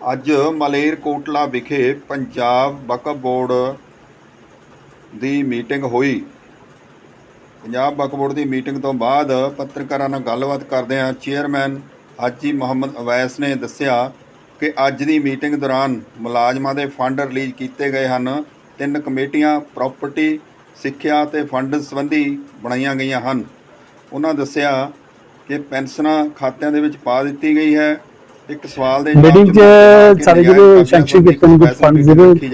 ਅੱਜ ਮਲੇਰਕੋਟਲਾ ਵਿਖੇ ਪੰਜਾਬ ਵਕਫ ਬੋਰਡ ਦੀ ਮੀਟਿੰਗ ਹੋਈ। ਪੰਜਾਬ ਵਕਫ ਬੋਰਡ ਦੀ ਮੀਟਿੰਗ ਤੋਂ ਬਾਅਦ ਪੱਤਰਕਾਰਾਂ ਨਾਲ ਗੱਲਬਾਤ ਕਰਦਿਆਂ ਚੇਅਰਮੈਨ ਹਾਜੀ ਮੁਹੰਮਦ ਅਵੈਸ ਨੇ ਦੱਸਿਆ ਕਿ ਅੱਜ ਦੀ ਮੀਟਿੰਗ ਦੌਰਾਨ ਮੁਲਾਜ਼ਮਾਂ ਦੇ ਫੰਡ ਰਿਲੀਜ਼ ਕੀਤੇ ਗਏ ਹਨ। ਤਿੰਨ ਕਮੇਟੀਆਂ ਪ੍ਰਾਪਰਟੀ, ਸਿੱਖਿਆ ਤੇ ਫੰਡ ਸੰਬੰਧੀ ਬਣਾਈਆਂ ਗਈਆਂ ਹਨ। ਉਹਨਾਂ ਦੱਸਿਆ ਕਿ ਪੈਨਸ਼ਨਾਂ ਖਾਤਿਆਂ ਦੇ ਵਿੱਚ ਪਾ ਦਿੱਤੀ ਗਈ ਹੈ। ਇੱਕ ਸਵਾਲ ਦੇ ਮੀਟਿੰਗ 'ਚ ਸਾਰੇ ਜਿਹੜੇ ਸੈਂਕਸ਼ਨ ਕੀਤੇ ਨੇ ਕੁਝ ਫੰਡ ਜਿਹੜੇ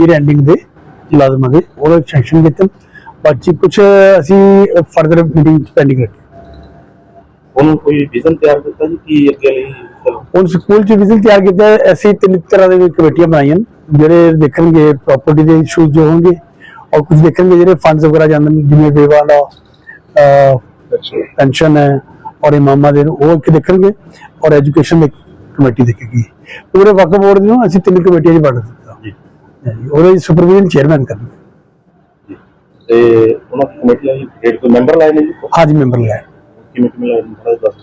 ਈਅਰ ਐਂਡਿੰਗ ਦੇ ਮੁਲਾਜ਼ਮਾਂ ਦੇ ਉਹ ਸੈਂਕਸ਼ਨ ਕੀਤੇ ਬਾਕੀ ਕੁਝ ਅਸੀਂ ਫਰਦਰ ਮੀਟਿੰਗ ਪੈਂਡਿੰਗ ਰੱਖੀ। ਉਹਨੂੰ ਕੋਈ ਵਿਜ਼ਨ ਤਿਆਰ ਕੀਤਾ ਜੀ ਕੀ ਅੱਗੇ ਲਈ ਹੁਣ ਸਕੂਲ 'ਚ ਵਿਜ਼ਨ ਤਿਆਰ ਕੀਤਾ। ਅਸੀਂ ਤਿੰਨ ਤਰ੍ਹਾਂ ਦੇ ਕਮੇਟੀਆਂ ਬਣਾਈਆਂ ਜਿਹੜੇ ਦੇਖਣਗੇ ਪ੍ਰਾਪਰਟੀ ਦੇ ਇਸ਼ੂਜ਼ ਜੋ ਹੋਣਗੇ ਔਰ ਕੁਝ ਦੇਖਣਗੇ ਜਿਹੜੇ ਫੰਡਸ ਵਗੈਰਾ ਜਾਂਦੇ ਨੇ ਜਿਵੇਂ ਬੇਵਾ ਦਾ ਪੈਨਸ਼ਨ ਹੈ ਔਰ ਇਮਾਮਾਂ ਦੇ ਉਹ ਇੱਕ ਦੇਖਣਗੇ। ਔਰ ਐਜੂਕੇਸ਼ਨ ਦੀ ਕਮੇਟੀ ਦੇਖੇਗੀ। ਪੂਰੇ ਵਕਫ ਬੋਰਡ ਨੂੰ ਅਸੀਂ ਤਿੰਨ ਕਮੇਟੀਆਂ 'ਚ ਵੰਡ ਦਿੱਤਾ। ਜੀ। ਉਹਦੇ ਸੁਪਰਵਿਜ਼ਨ ਚੇਅਰਮੈਨ ਕਰਨਗੇ ਜੀ। ਤੇ ਉਹਨਾਂ ਕਮੇਟੀਆਂ ਦੀ ਡੇਟ ਕੋਈ ਮੈਂਬਰ ਲਾਏ ਨੇ ਜੀ? ਹਾਂਜੀ ਮੈਂਬਰ ਲੈ ਕਿਵੇਂ ਕਿਵੇਂ ਲਾਏ ਦੱਸ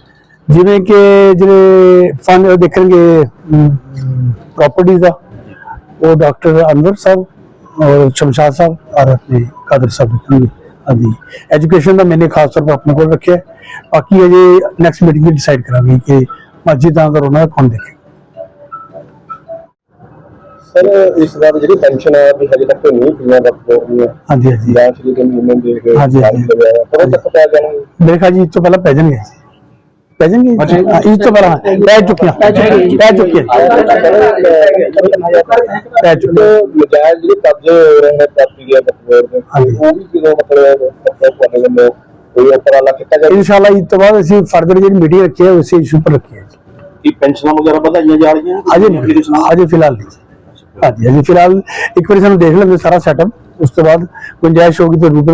ਜਿਵੇਂ ਕਿ ਜਿਹੜੇ ਫੰਡ ਦੇਖਣਗੇ ਪ੍ਰਾਪਰਟੀ ਦਾ ਉਹ ਡਾਕਟਰ ਅਨਵਰ ਸਾਹਿਬ ਔਰ ਸ਼ਮਸ਼ਾਦ ਸਾਹਿਬ ਔਰ ਆਪਣੇ ਕਾਦਰ ਸਾਹਿਬ ਦੇਖਣਗੇ। ਹਾਂਜੀ। ਐਜੂਕੇਸ਼ਨ ਦਾ ਮੈंने ਖਾਸ ਤੌਰ 'ਤੇ ਆਪਣੇ ਕੋਲ ਰੱਖਿਆ। ਹੈ। ਬਾਕੀ ਅਜੇ ਨੈਕਸਟ ਮੀਟਿੰਗ ਵਿੱਚ ਡਿਸਾਈਡ ਕਰਾਂਗੇ ਕਿ ਮਸਜਿਦ ਦਾ ਅੰਦਰ ਉਹਨਾਂ ਦਾ ਕੌਣ ਦੇਖੇ ਸਰ ਇਸ ਵਾਰ ਜਿਹੜੀ ਪੈਨਸ਼ਨ ਹੈ ਵੀ ਹਜੇ ਤੱਕ ਨਹੀਂ ਪਈਆਂ ਵਕਤ ਦੀਆਂ ਹਾਂਜੀ ਹਾਂਜੀ ਜਾਂ ਸ਼੍ਰੀ ਕਮਿਸ਼ਨ ਦੇ ਕੇ ਹਾਂਜੀ, ਹਾਂਜੀ। ਕਦੋਂ ਤੱਕ ਪੈ ਜਾਣਗੇ ਮੇਰੇ ਖਿਆਲ ਜੀ ਇਸ ਤੋਂ ਪਹਿਲਾਂ ਪੈ ਜਾਣਗੇ ਪੈ ਜਾਣਗੇ ਹਾਂ, ਇਸ ਤੋਂ ਪਹਿਲਾਂ ਪੈ ਚੁੱਕੀਆਂ ਪੈ ਚੁੱਕੀਆਂ ਪੈ ਚੁੱਕੀਆਂ ਨਜਾਇਜ਼ ਜਿਹੜੇ ਕਬਜ਼ੇ ਹੋ ਰਹੇ ਨੇ ਪ੍ਰਾਪਰਟੀ ਦੇ ਬਖਬੋਰ ਦੇ ਹਾਂਜੀ। ਉਹ ਵੀ ਕਿਦੋਂ ਮਤਲਬ ਮਤਲਬ ਤੁਹਾਡੇ ਵੱਲੋਂ ਕੋਈ ਉਪਰਾਲਾ ਕੀਤਾ ਜਾਏ ਇਨਸ਼ਾਅੱਲਾ ਇਸ ਤੋਂ ਬਾਅਦ ਅਸੀਂ ਫਰਦਰ ਜਿਹੜੀ ਮੀਟਿੰਗ ਰੱਖੀ ਹੈ ਉਸੇ ਇਸ਼ੂ ਪਰ ਰੱਖੀ ਹੈ ਕੀ ਪੈਨਸ਼ਨਾਂ ਵਗੈਰਾ ਵਧਾਈਆਂ ਜਾ ਰਹੀਆਂ? ਅਜੇ ਨਹੀਂ। ਅਜੇ ਫਿਲਹਾਲ ਨਹੀਂ। ਹਾਂਜੀ ਅਜੇ ਫਿਲਹਾਲ ਇੱਕ ਵਾਰੀ ਸਾਨੂੰ ਦੇਖ ਲੈਂਦੇ ਸਾਰਾ ਸੈਟਅਪ ਉਸ ਤੋਂ ਬਾਅਦ ਗੁੰਜਾਇਸ਼ ਹੋਗੀ ਤਾਂ ਰੂਪ